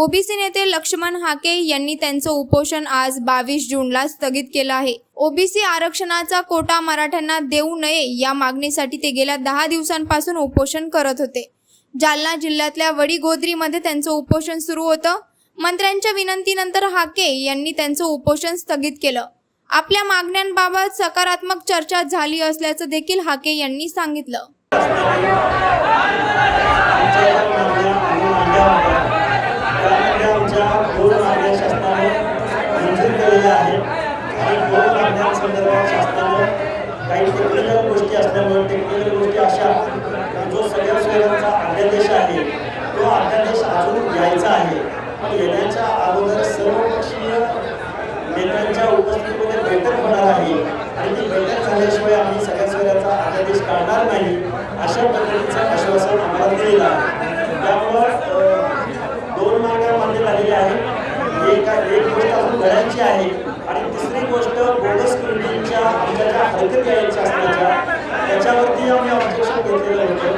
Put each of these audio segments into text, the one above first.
OBC नेते लक्ष्मण हाके यांनी त्यांचं उपोषण आज बावीस जूनला स्थगित केलं आहे. ओबीसी आरक्षणाचा कोटा मराठ्यांना देऊ नये या मागणीसाठी ते गेल्या दहा दिवसांपासून उपोषण करत होते. जालना जिल्ह्यातल्या वडीगोद्रीमध्ये त्यांचं उपोषण सुरू होतं. मंत्र्यांच्या विनंतीनंतर हाके यांनी त्यांचं उपोषण स्थगित केलं. आपल्या मागण्यांबाबत सकारात्मक चर्चा झाली असल्याचं देखील हाके यांनी सांगितलं त्यामध्ये आमच्या दोन मागण्या शासनाने मंजूर केलेल्या आहेत आणि दोन मागण्यांसंदर्भात शासनानं काही टेक्निकल गोष्टी असल्यामुळे टेक्निकल गोष्टी अशा की जो सगळ्या सोयीचा अध्यादेश आहे तो अध्यादेश अजून यायचं आहे. पण येण्याच्या अगोदर सर्वपक्षीय नेत्यांच्या उपस्थितीमध्ये बैठक होणार आहे. आणि ती बैठक झाल्याशिवाय आम्ही सगळ्या सोयऱ्याचा अध्यादेश काढणार नाही अशा पद्धतीचं आश्वासन आम्हाला दिलेलं आहे. त्यामुळं दोन मागण्या मान्य झालेल्या आहेत. एक एक गोष्ट अजून घडायची आहे. आणि तिसरी गोष्ट बोगस कृतींच्या आमच्या ज्या हरकती यायच्या शासनाच्या त्याच्यावरती आम्ही ऑब्जेक्शन घेतलेलं होतं.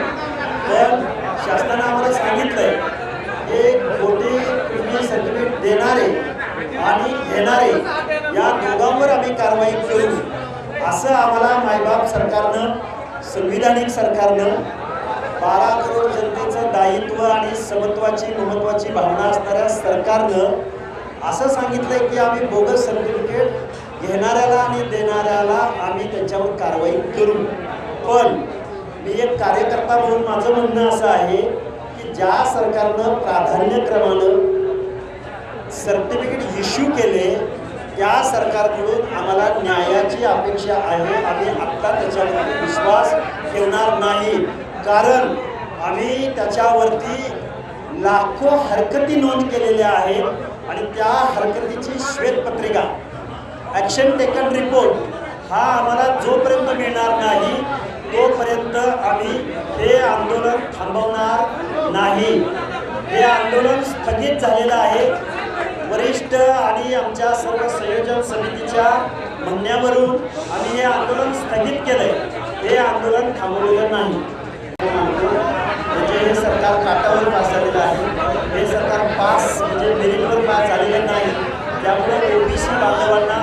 पण शासनानं आम्हाला सांगितलंय हे खोटे कृती सर्टिफिकेट देणारे आणि घेणारे या दोघांवर आम्ही कारवाई करू असं आम्हाला मायबाप सरकारनं संविधानिक सरकारनं बारा करोड जनतेचं दायित्व आणि समत्वाची महत्वाची भावना असणाऱ्या सरकारनं असं सांगितलंय की आम्ही बोगस सर्टिफिकेट घेणाऱ्याला आणि देणाऱ्याला आम्ही त्यांच्यावर कारवाई करू. पण मी एक कार्यकर्ता म्हणून माझं म्हणणं असं आहे ज्या सरकारनं प्राधान्यक्रमानं सर्टिफिकेट इश्यू केले त्या सरकारकडून आम्हाला न्यायाची अपेक्षा आहे. आम्ही आत्ता त्याच्यावरती विश्वास ठेवणार नाही. कारण आम्ही त्याच्यावरती लाखो हरकती नोंद केलेल्या आहेत आणि त्या हरकतीची श्वेतपत्रिका ॲक्शन टेकन रिपोर्ट हा आम्हाला जोपर्यंत मिळणार नाही तोपर्यंत आम्ही हे आंदोलन थांबवणार नाही. हे आंदोलन स्थगित झालेलं आहे. वरिष्ठ आणि आमच्या सर्व संयोजन समितीच्या म्हणण्यावरून आम्ही हे आंदोलन स्थगित केलंय. हे आंदोलन थांबवलेलं नाही. म्हणजे हे सरकार काटावर पास झालेलं आहे. हे सरकार पास म्हणजे मेरिटवर पास झालेलं नाही. त्यामुळे ओबीसी बांधवांना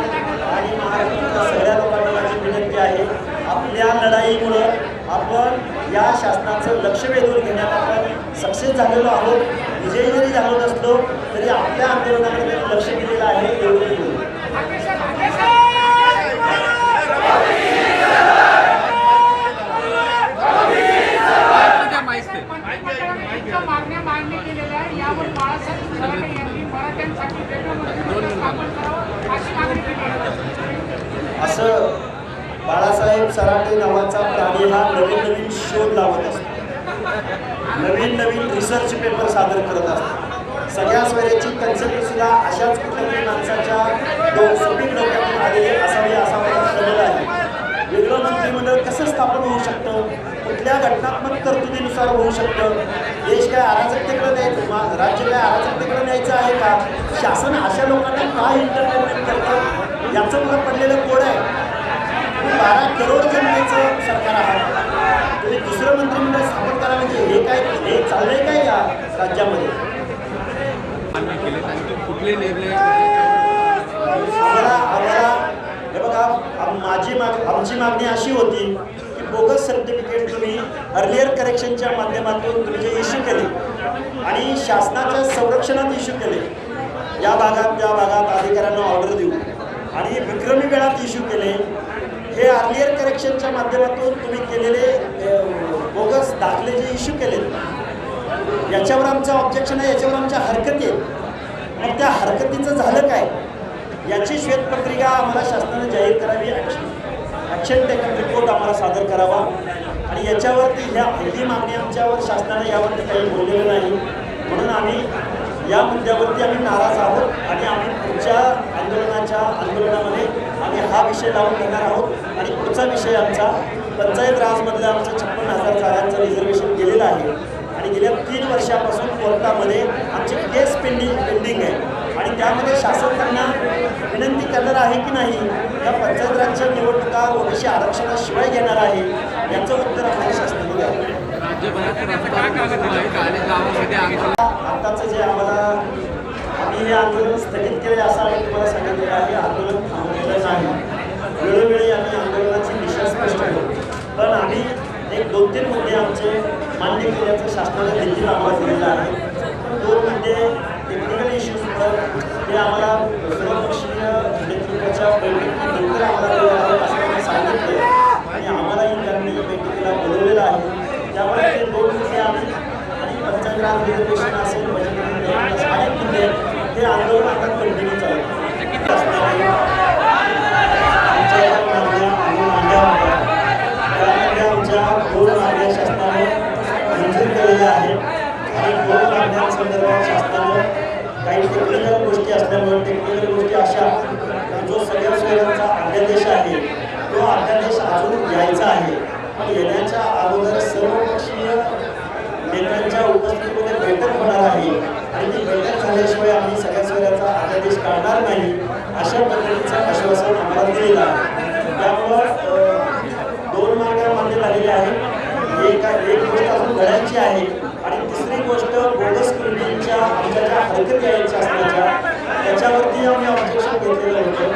आणि महाराष्ट्रातल्या सगळ्या लोकांना माझी विनंती आहे. आपल्या लढाईमुळं आपण या शासनाचं लक्ष वेधून घेण्यात आपण सक्सेस झालेलो आहोत विजयी जरी झालो नसलो तरी आपल्या आंदोलनाकडे त्यांनी लक्ष दिलेलं आहे एवढं एवढं. इतक्या मागण्या मान्य केलेल्या आहे यावर बाळासाहेब थोरात यांनी मराठ्यांसाठी वेगळं मंत्रिमंडळ स्थापन करावं अशी मागणी केली आहे असं बाळासाहेब सराटे नावाचा प्राणी हा नवीन नवीन शोध लावत असतो. नवीन नवीन रिसर्च पेपर सादर करत असतो. सगळ्या स्वराची कन्सेप्ट सुद्धा अशाच कुठल्यातरी माणसाच्या डो सुपीक डोक्यातून आलेले असावे असा मला ठरलेला आहे. वेगळं मंत्रिमंडळ कसं स्थापन होऊ शकतं? कुठल्या घटनात्मक तरतुदीनुसार होऊ शकतं? देश काय अराजकतेकडे न्यायचं? मा- राज्य काय अराजकतेकडे न्यायचं आहे का? शासन अशा लोकांना काय इंटरटेनमेंट करतं? याचं मला पडलेलं कोड आहे तुम्ही बारा करोड जनतेचं सरकार आहात. तुम्ही दुसरं मंत्रिमंडळ स्थापन करा म्हणजे हे काय हे चाललंय काय या राज्यामध्ये? कुठले निर्णय आम्हाला आम्हाला हे बघा माझी माग आमची मागणी अशी होती की बोगस सर्टिफिकेट तुम्ही अर्लियर करेक्शनच्या माध्यमातून तुम्ही जे इश्यू केले आणि शासनाच्या संरक्षणात इश्यू केले. या भागात त्या भागात अधिकाऱ्यांना ऑर्डर देऊ. आणि विक्रमी वेळात इश्यू केले. हे अर्लियर करेक्शनच्या माध्यमातून तुम्ही केलेले बोगस दाखले जे इश्यू केले याच्यावर आमचं ऑब्जेक्शन आहे याच्यावर आमच्या हरकती आहेत. मग त्या हरकतीचं झालं काय? याची श्वेतपत्रिका आम्हाला शासनाने जाहीर करावी ॲक्शन ॲक्शन टेकन रिपोर्ट आम्हाला सादर करावा. आणि याच्यावरती ह्या हल्ली मागणी आमच्यावर शासनाने यावरती काही बोललेलं नाही. म्हणून आम्ही या मुद्द्यावरती आम्ही नाराज आहोत आणि आम्ही पुढच्या आंदोलनाच्या आंदोलनामध्ये हा विषय लावून घेणार आहोत. आणि पुढचा विषय आमचा पंचायत राजमधलं आमचं छप्पन हजार जागांचं रिझर्वेशन केलेलं आहे. आणि गेल्या तीन वर्षापासून कोर्टामध्ये आमची केस पेंडिंग पेंडिंग आहे. आणि त्यामध्ये शासन त्यांना विनंती करणार आहे की नाही या पंचायत राजच्या निवडणुका ओबीसी आरक्षणाशिवाय घेणार आहे याचं उत्तर आम्हाला शासनाने द्यावं. आत्ताचं जे आम्हाला आम्ही हे आंदोलन स्थगित केले असं आम्ही तुम्हाला सांगितलेलं आहे. आंदोलन आहे. वेळोवेळी आम्ही आंदोलनाची दिशा स्पष्ट करतो. पण आम्ही एक दोन तीन मुद्दे आमचे मान्य केल्याचं शासनाने देखील आम्हाला दिलेला आहे. दोन मुद्दे टेक्निकल इश्यूजवर ते आम्हाला सर्वपक्षीय नेतृत्वाच्या बैठकीनंतर आम्हाला दिलं आहे असं त्यांनी सांगितलं आणि आम्हालाही त्यांनी बैठकीला बोलवलेलं आहे. त्यामुळे ते दोन मुद्दे आम्ही आणि पंचग्राम रिझर्वेशन असेल बजेट अनेक मुद्दे ते आंदोलन आता कंटिन्यू चालू त्यामुळे टेक्निकल गोष्टी अशा जो सगळ्या सोयऱ्यांचा अध्यादेश आहे तो अध्यादेश अजून यायचा आहे. पण येण्याच्या अगोदर सर्वपक्षीय नेत्यांच्या उपस्थितीमध्ये बैठक होणार आहे. आणि ती बैठक झाल्याशिवाय आम्ही सगळ्या सोयऱ्याचा अध्यादेश काढणार नाही अशा पद्धतीचं आश्वासन आम्हाला दिलेलं आहे. त्यामुळं अ, दोन मागण्या मान्य झालेल्या आहेत एक एक गोष्ट अजून घडायची आहे आणि तिसरी गोष्ट बोगस कृतींच्या आमच्या ज्या हरकती आहेत शासनाच्या त्याच्यावरती आम्ही ऑब्जेक्शन घेतलेलं होतं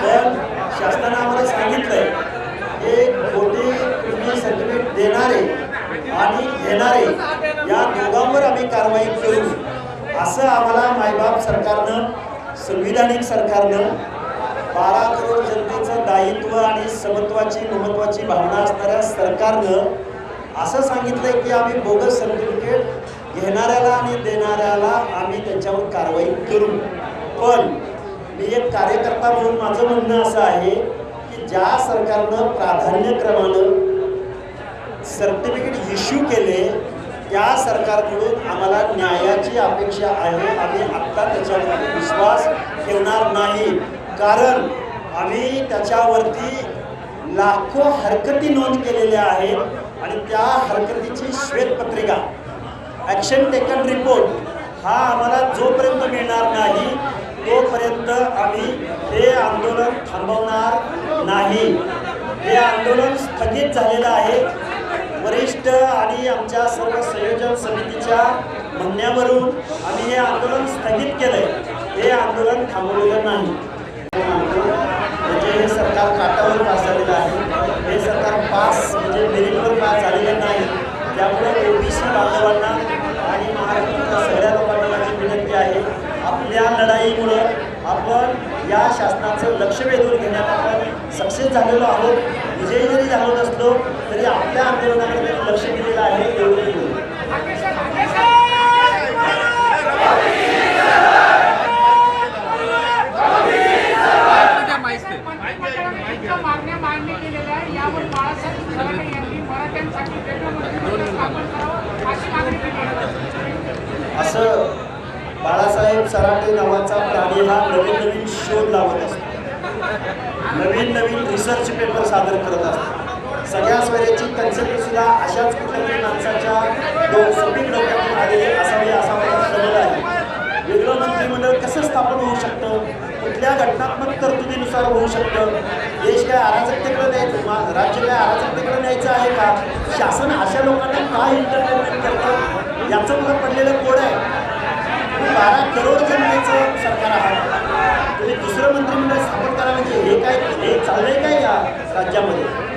पण शासनानं आम्हाला सांगितलंय हे खोटे कृती सर्टिफिकेट देणारे आणि घेणारे या दोघांवर आम्ही कारवाई करू असं आम्हाला मायबाप सरकारनं संविधानिक सरकारनं बारा करोड जनतेचं दायित्व आणि समत्वाची महत्वाची भावना असणाऱ्या सरकारनं असं सांगितलंय की आम्ही बोगस सर्टिफिकेट घेणाऱ्याला आणि देणाऱ्याला आम्ही त्यांच्यावर कारवाई करू. पण मी एक कार्यकर्ता म्हणून माझं म्हणणं असं आहे की ज्या सरकारनं प्राधान्यक्रमानं सर्टिफिकेट इश्यू केले त्या सरकारकडून आम्हाला न्यायाची अपेक्षा आहे. आम्ही आत्ता त्याच्यावरती विश्वास ठेवणार नाही. कारण आम्ही त्याच्यावरती लाखो हरकती नोंद केलेल्या आहेत आणि त्या हरकतीची श्वेतपत्रिका ॲक्शन टेकन रिपोर्ट हा आम्हाला जोपर्यंत मिळणार नाही तोपर्यंत आम्ही हे आंदोलन थांबवणार नाही. हे आंदोलन स्थगित झालेलं आहे. वरिष्ठ आणि आमच्या सर्व संयोजन समितीच्या म्हणण्यावरून आम्ही हे आंदोलन स्थगित केलंय. हे आंदोलन थांबवलेलं नाही. म्हणजे हे सरकार काटावर पास झालेलं आहे. हे सरकार पास म्हणजे मेरिटवर पास झालेलं नाही. त्यामुळे ओबीसी बांधवांना आणि महाराष्ट्रातल्या सगळ्या लोकांना माझी विनंती आहे आपल्या लढाईमुळं आपण या शासनाचं लक्ष वेधून घेण्यात आपण सक्सेस झालेलो आहोत. विजयी जरी झालो नसलो तरी आपल्या आंदोलनाकडे लक्ष दिलेलं आहे एवढं आहे असं बाळासाहेब सराटे नावाचा प्राणी हा नवीन नवीन शोध लावत असतो. नवीन नवीन रिसर्च पेपर सादर करत असतो. सगळ्या स्वराची कन्सेप्ट सुद्धा अशाच कुठल्यातरी माणसाच्या डो सपीक डोक्यातून आलेले असावे असा माझा समज आहे. वेगळं मंत्रिमंडळ कसं स्थापन होऊ शकतं? कुठल्या घटनात्मक तरतुदीनुसार होऊ शकतं? देश काय अराजकतेकडे न्यायचं? मा- राज्य काय अराजकतेकडे न्यायचं आहे का? शासन अशा लोकांना का इंटरटेनमेंट करतं? याचं मला पडलेलं कोड आहे. बारा करोड जनतेचं सरकार आहे. म्हणजे दुसरं मंत्रिमंडळ स्थापन करा म्हणजे हे काय हे चाललंय काय या राज्यामध्ये?